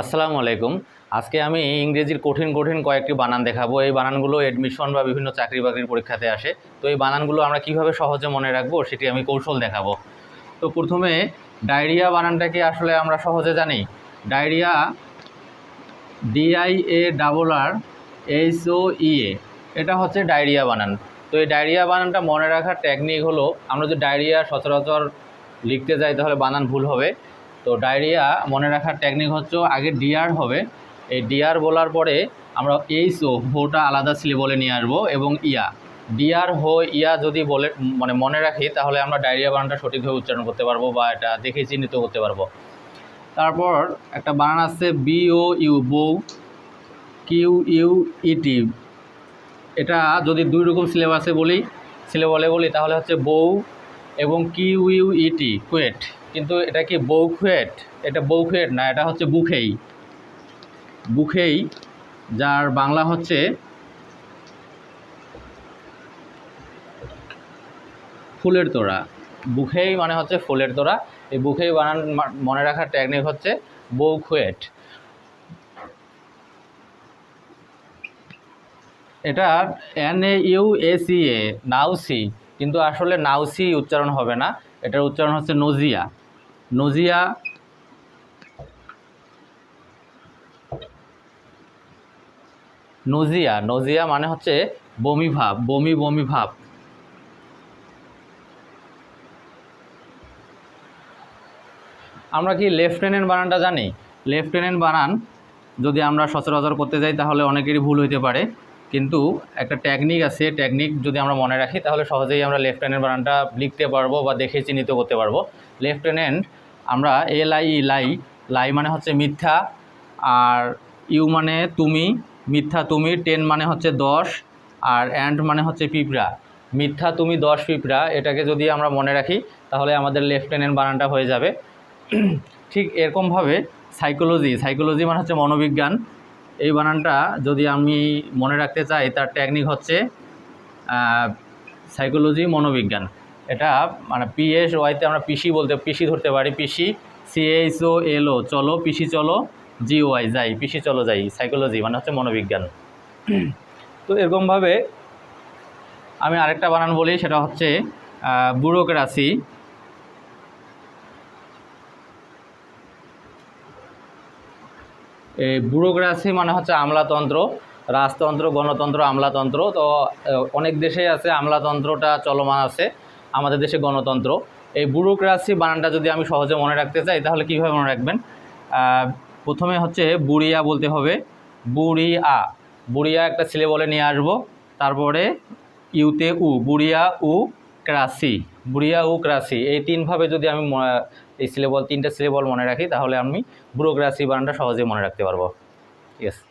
আসসালামু আলাইকুম। আজকে আমি ইংরেজির কঠিন কঠিন কয়েকটি বানান দেখাবো। এই বানানগুলো এডমিশন বা বিভিন্ন চাকরি বাকরির পরীক্ষাতে আসে। তো এই বানানগুলো আমরা কীভাবে সহজে মনে রাখব সেটি আমি কৌশল দেখাবো। তো প্রথমে ডায়রিয়া বানানটাকে আসলে আমরা সহজে জানি। Diarrhoea D I A double R H O E A এটা হচ্ছে ডায়রিয়া বানান। তো এই ডায়রিয়া বানানটা মনে রাখার টেকনিক হলো, আমরা যদি ডায়রিয়া সচরাচর লিখতে যাই তাহলে বানান ভুল হবে। তো ডায়রিয়া মনে রাখার টেকনিক হচ্ছে আগে ডিআর হবে। এই ডিআর বলার পরে আমরা এইচ ও হোটা আলাদা সিলেবলে নিয়ে আসব এবং ইয়া ডিআর হো ইয়া যদি বলে মানে মনে রাখি, তাহলে আমরা ডায়রিয়া বানানটা সঠিকভাবে উচ্চারণ করতে পারব বা এটা দেখে চিহ্নিত করতে পারব। তারপর একটা বানান আছে বি ও ইউ বউ কিউ ইউ ইটি এটা যদি দুই রকম সিলেবাসে বলি সিলেবলে বলি, তাহলে হচ্ছে বউ এবং কিউ ইউ ইটি কুয়েট কিন্তু এটা কি বউ খুয়েট এটা বউ খুয়েট না, এটা হচ্ছে বুখেই। বুখেই, যার বাংলা হচ্ছে ফুলের তোড়া। বুখেই মানে হচ্ছে ফুলের তোড়া। এই বুখেই বানান, মনে রাখার টেকনিক হচ্ছে বউ খুয়েট এটা N A U A C A nausea. কিন্তু আসলে নাউসি উচ্চারণ হবে না। এটার উচ্চারণ হচ্ছে নজিয়া। নজিয়া নজিয়া নজিয়া মানে হচ্ছে বমি ভাব, বমি বমি ভাব। আমরা কি লেফটেন্যান্ট বানানটা জানি? লেফটেন্যান্ট বানান যদি আমরা সচরাচর করতে যাই তাহলে অনেকেরই ভুল হইতে পারে। কিন্তু একটা টেকনিক আছে টেকনিক যদি আমরা মনে রাখি, তাহলে সহজেই আমরা লেফট লেফটেন্যান্ট বানানটা লিখতে পারব বা দেখে চিহ্নিত করতে পারব। লেফটেন্যান্ট আমরা এল আই লাই লাই মানে হচ্ছে মিথ্যা, আর ইউ মানে তুমি, মিথ্যা তুমি টেন মানে হচ্ছে দশ, আর অ্যান্ড মানে হচ্ছে পিঁপড়া। মিথ্যা তুমি, দশ পিঁপড়া, এটাকে যদি আমরা মনে রাখি, তাহলে আমাদের লেফটেন্যান্ট বানানটা হয়ে যাবে। ঠিক এরকমভাবে সাইকোলজি সাইকোলজি মানে হচ্ছে মনোবিজ্ঞান। এই বানানটা যদি আমি মনে রাখতে চাই, তার টেকনিক হচ্ছে সাইকোলজি মনোবিজ্ঞান। এটা মানে পিএস ওয়াইতে আমরা পিসি বলতে পিসি ধরতে পারি পিসি সিএইচ ও এল ও চলো পিসি চলো জি ওয়াই যাই পিসি চলো, যাই সাইকোলজি মানে হচ্ছে মনোবিজ্ঞান। তো এরকমভাবে আমি আরেকটা বানান বলি, সেটা হচ্ছে ব্যুরোক্রাসি ব্যুরোক্রাসি মানে হচ্ছে আমলাতন্ত্র, রাজতন্ত্র, গণতন্ত্র, আমলাতন্ত্র। তো অনেক দেশেই আছে আমলাতন্ত্রটা চলমান আছে, আমাদের দেশে গণতন্ত্র। এই ব্যুরোক্রাসি বানানটা যদি আমি সহজে মনে রাখতে চাই, তাহলে কীভাবে মনে রাখবেন? প্রথমে হচ্ছে বুড়িয়া বলতে হবে। বুড়িয়া বুড়িয়া একটা ছেলে বলে নিয়ে আসব। তারপরে ইউতে উ, বুড়িয়া উ ক্রাসি বুড়িয়া, উক ক্রাসি এই তিনভাবে যদি আমি এই সিলেবল তিনটা সিলেবল মনে রাখি, তাহলে আমি ব্যুরোক্রাসি বানানটা সহজেই মনে রাখতে পারব। আছে